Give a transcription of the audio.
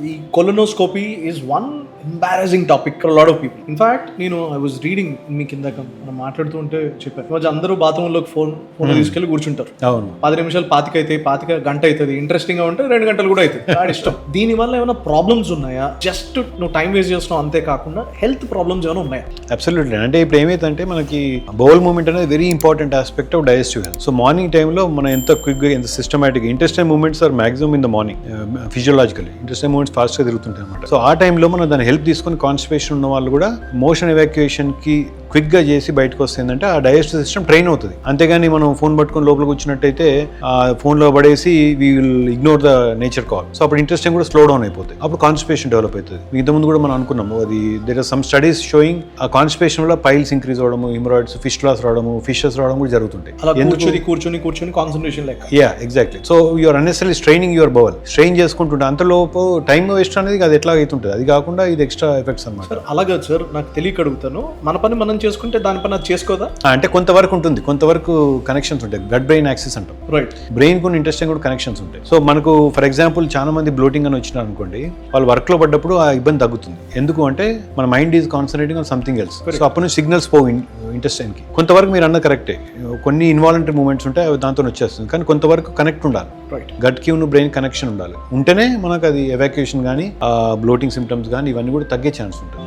the colonoscopy is one embarrassing topic lot of people in fact నేను I was reading మీ కింద మనం మాట్లాడుతుంటే చెప్పాను ఈ మధ్య అందరూ బాత్రూంలోకి ఫోన్ ఫోన్ తీసుకెళ్ళి కూర్చుంటారు. అవును. పది నిమిషాలు పాతిక అయితే పాతిక గంట అవుతుంది ఇంట్రెస్టింగ్గా ఉంటే రెండు గంటలు కూడా అవుతుంది వాడి ఇష్టం. దీని వల్ల ఏమైనా ప్రాబ్లమ్స్ ఉన్నాయా? జస్ట్ నువ్వు టైం వేస్ట్ చేస్తున్నావు అంతే కాకుండా హెల్త్ ప్రాబ్లమ్స్ ఏమైనా ఉన్నాయా? అబ్సల్యూట్లీ అంటే ఇప్పుడు ఏమైందంటే మనకి బౌల్ మూమెంట్ అనేది very important aspect of digestive health so morning టైంలో మనం ఎంత క్విక్గా ఎంత systematic interesting movements are maximum in the morning physiologically interesting movements ఫాస్ట్గా తిరుగుతుంటాయి అనమాట సో ఆ టైంలో మనం దాని హెల్ప్ తీసుకొని కాన్స్టిపేషన్ ఉన్న వాళ్ళు కూడా మోషన్ ఎవాక్యుయేషన్కి క్విక్గా చేసి బయటకు వస్తే ఏంటంటే ఆ డైజెస్టివ్ సిస్టమ్ ట్రైన్ అవుతుంది. అంతేగాని మనం ఫోన్ పట్టుకొని లోపల కూర్చున్నట్టయితే ఆ ఫోన్లో పడేసి we will ignore the nature call. So అప్పుడు ఇంట్రెస్టింగ్ కూడా స్లో డౌన్ అయిపోతుంది అప్పుడు కాన్స్టిపేషన్ డెవలప్ అవుతుంది. ఇంతకుముందు కూడా మనం అనుకున్నాము అది there are some studies showing ఆ కాన్స్టిపేషన్ వల్ల పైల్స్ ఇంక్రీజ్ అవడము హిమరాయిడ్స్ ఫిష్ లాస్ రావడము ఫిషెస్ రావడం కూడా జరుగుతుంటాయి. కూర్చొని కూర్చొని కూర్చొని కాన్సన్ట్రేషన్ లెక్క. Yeah exactly so you're unnecessary straining your bowel strain చేసుకుంటుంటే అంతలోపు టైం వేస్ట్ అనేది అది ఎట్లా అవుతుంటుంది అది కాకుండా ఇది ఎక్స్ట్రా ఎఫెక్ట్స్ అనమాట అలాగా సార్ నాకు తెలియక అడుగుతాను. మన పని మనం చేసుకుంటే దాని పని అది చేసుకోదా? అంటే కొంతవరకు ఉంటుంది. కొంతవరకు కనెక్షన్స్ ఉంటాయి. గట్ బ్రెయిన్ యాక్సెస్ అంటాం. రైట్ బ్రెయిన్ కొన్ని ఇంట్రెస్టింగ్ కూడా కనెక్షన్స్ ఉంటాయి. సో మనకు ఫర్ ఎగ్జాంపుల్ చాలా మంది బ్లోటింగ్ అని వచ్చినారు అనుకోండి వాళ్ళు వర్క్లో పడ్డప్పుడు ఆ ఇబ్బంది తగ్గుతుంది. ఎందుకు అంటే మన mind is concentrating on something else so అప్పుడు సిగ్నల్స్ పోవు కి. కొంతవరకు మీరు అన్న కరెక్టే కొన్ని ఇన్వాలంటరీ మూమెంట్స్ ఉంటాయి అవి దాంతో వచ్చేస్తుంది. కానీ కొంతవరకు కనెక్ట్ ఉండాలి. రైట్ గట్ క్యూను బ్రెయిన్ కనెక్షన్ ఉండాలి. ఉంటేనే మనకు అది ఎవాక్యుయేషన్ కానీ బ్లోటింగ్ సిమ్టమ్స్ కానీ ఇవన్నీ కూడా తగ్గే ఛాన్స్ ఉంటుంది.